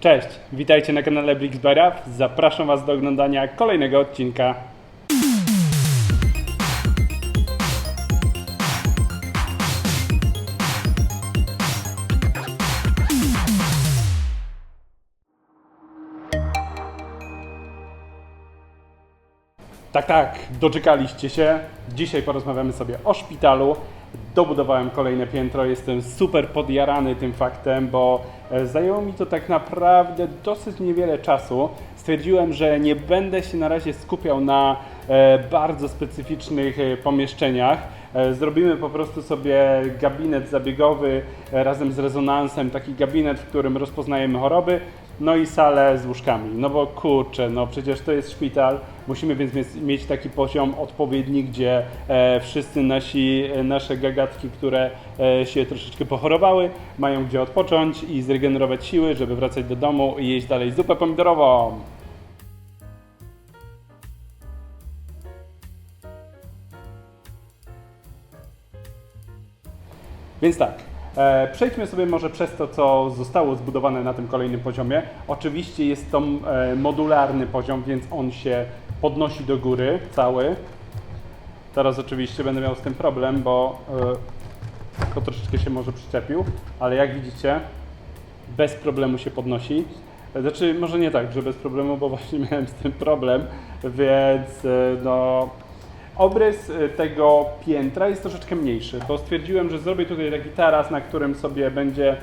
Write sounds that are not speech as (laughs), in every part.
Cześć, witajcie na kanale Blixbera. Zapraszam Was do oglądania kolejnego odcinka. Tak, tak, doczekaliście się. Dzisiaj porozmawiamy sobie o szpitalu. Dobudowałem kolejne piętro, jestem super podjarany tym faktem, bo e, zajęło mi to tak naprawdę dosyć niewiele czasu. Stwierdziłem, że nie będę się na razie skupiał na e, bardzo specyficznych e, pomieszczeniach. Zrobimy po prostu sobie gabinet zabiegowy razem z rezonansem, taki gabinet, w którym rozpoznajemy choroby, no i salę z łóżkami. No bo kurczę, no przecież to jest szpital, musimy więc mieć, taki poziom odpowiedni, gdzie e, wszyscy nasi, e, nasze gagatki, które e, się troszeczkę pochorowały, mają gdzie odpocząć i zregenerować siły, żeby wracać do domu i jeść dalej zupę pomidorową. Więc tak, przejdźmy sobie może przez to, co zostało zbudowane na tym kolejnym poziomie. Oczywiście jest to modularny poziom, więc on się podnosi do góry cały. Teraz oczywiście będę miał z tym problem, bo e, to troszeczkę się może przyczepił, ale jak widzicie, bez problemu się podnosi. Znaczy, może nie tak, że bez problemu, bo właśnie (laughs) miałem z tym problem, więc e, no. Obrys e, tego piętra jest troszeczkę mniejszy, bo stwierdziłem, że zrobię tutaj taki taras, na którym sobie będzie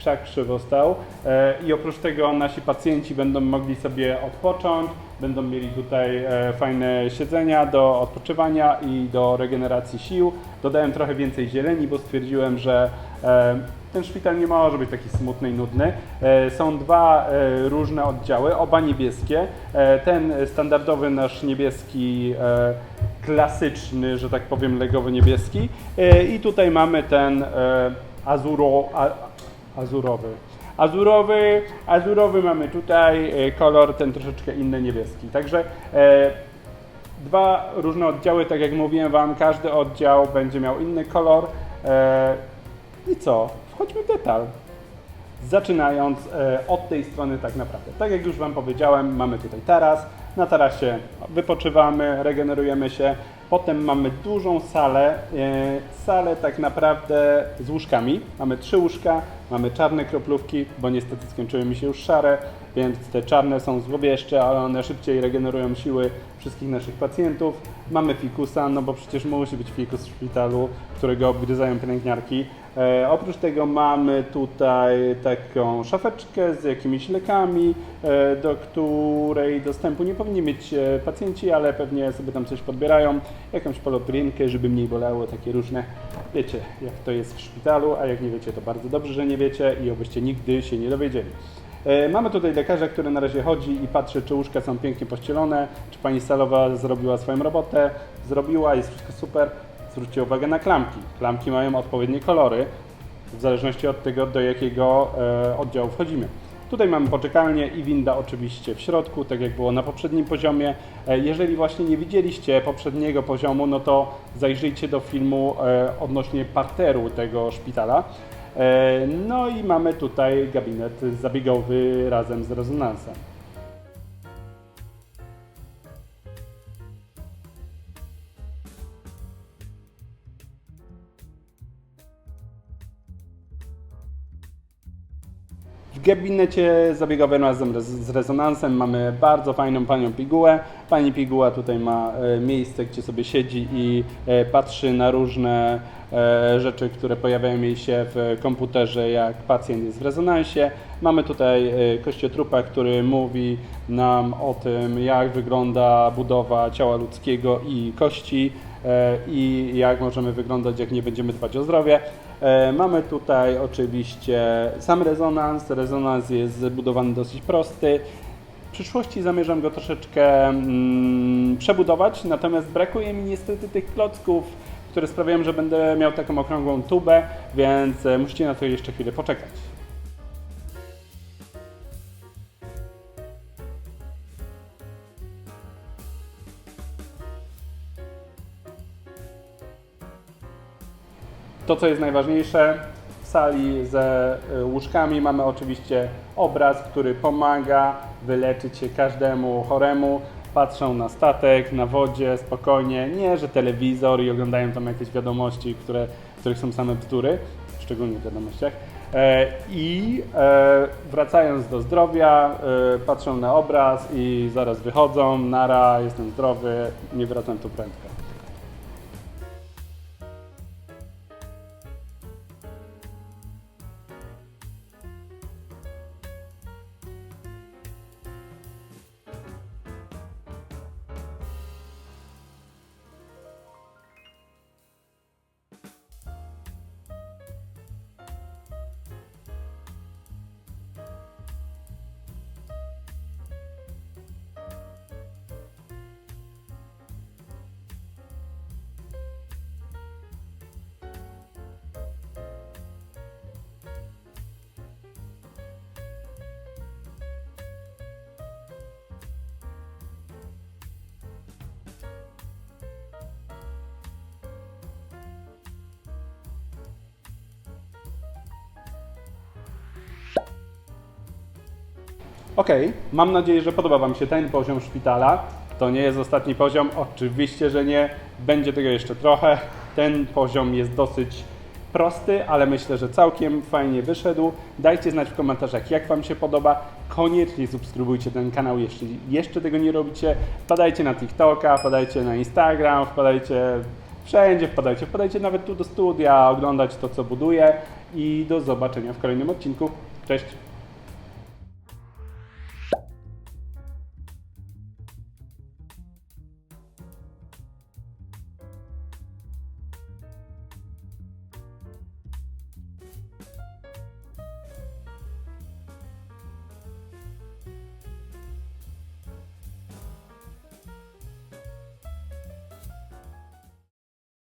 krzak krzywo stał e, i oprócz tego nasi pacjenci będą mogli sobie odpocząć, będą mieli tutaj e, fajne siedzenia do odpoczywania i do regeneracji sił. Dodałem trochę więcej zieleni, bo stwierdziłem, że e, ten szpital nie może być taki smutny i nudny. Są dwa różne oddziały, oba niebieskie. Ten standardowy nasz niebieski, klasyczny, że tak powiem, legowy niebieski. I tutaj mamy ten azuro, azurowy. Azurowy, azurowy mamy tutaj e, kolor ten troszeczkę inny niebieski. Także e, dwa różne oddziały, tak jak mówiłem Wam, każdy oddział będzie miał inny kolor. E, I co? Wchodźmy w detal. Zaczynając e, od tej strony tak naprawdę. Tak jak już Wam powiedziałem, mamy tutaj taras. Na tarasie wypoczywamy, regenerujemy się. Potem mamy dużą salę, e, salę tak naprawdę z łóżkami. Mamy trzy łóżka, mamy czarne kroplówki, bo niestety skończyły mi się już szare, więc te czarne są złowieszcze, ale one szybciej regenerują siły wszystkich naszych pacjentów. Mamy fikusa, no bo przecież musi być fikus w szpitalu, którego obgryzają pielęgniarki. E, oprócz tego mamy tutaj taką szafeczkę z jakimiś lekami, e, do której dostępu nie powinni mieć e, pacjenci, ale pewnie sobie tam coś podbierają. Jakąś poloprynkę, żeby mniej bolało, takie różne. Wiecie, jak to jest w szpitalu, a jak nie wiecie, to bardzo dobrze, że nie wiecie i obyście nigdy się nie dowiedzieli. Mamy tutaj lekarza, który na razie chodzi i patrzy, czy łóżka są pięknie pościelone, czy pani salowa zrobiła swoją robotę. Zrobiła, jest wszystko super. Zwróćcie uwagę na klamki. Klamki mają odpowiednie kolory, w zależności od tego, do jakiego e, oddziału wchodzimy. Tutaj mamy poczekalnię i winda oczywiście w środku, tak jak było na poprzednim poziomie. E, Jeżeli właśnie nie widzieliście poprzedniego poziomu, no to zajrzyjcie do filmu e, odnośnie parteru tego szpitala. No i mamy tutaj gabinet zabiegowy razem z rezonansem. W gabinecie zabiegowym razem z rezonansem mamy bardzo fajną panią pigułę. Pani piguła tutaj ma e, miejsce, gdzie sobie siedzi i e, patrzy na różne e, rzeczy, które pojawiają jej się w komputerze, jak pacjent jest w rezonansie. Mamy tutaj kościotrupa, który mówi nam o tym, jak wygląda budowa ciała ludzkiego i kości i jak możemy wyglądać, jak nie będziemy dbać o zdrowie. E, Mamy tutaj oczywiście sam rezonans. Rezonans jest zbudowany dosyć prosty. W przyszłości zamierzam go troszeczkę mm, przebudować, natomiast brakuje mi niestety tych klocków, które sprawiają, że będę miał taką okrągłą tubę, więc e, musicie na to jeszcze chwilę poczekać. To, co jest najważniejsze, sali ze y, łóżkami. Mamy oczywiście obraz, który pomaga wyleczyć się każdemu choremu. Patrzą na statek, na wodzie, spokojnie. Nie, że telewizor i oglądają tam jakieś wiadomości, które, w których są same bzdury, szczególnie w wiadomościach. E, I e, wracając do zdrowia, e, patrzą na obraz i zaraz wychodzą, nara, jestem zdrowy, nie wracam tu prędko. Okej, mam nadzieję, że podoba Wam się ten poziom szpitala. To nie jest ostatni poziom, oczywiście, że nie. Będzie tego jeszcze trochę. Ten poziom jest dosyć prosty, ale myślę, że całkiem fajnie wyszedł. Dajcie znać w komentarzach, jak Wam się podoba. Koniecznie subskrybujcie ten kanał, jeśli jeszcze tego nie robicie. Wpadajcie na TikToka, wpadajcie na Instagram, wpadajcie wszędzie, wpadajcie, wpadajcie nawet tu do studia, oglądać to, co buduję i do zobaczenia w kolejnym odcinku. Cześć!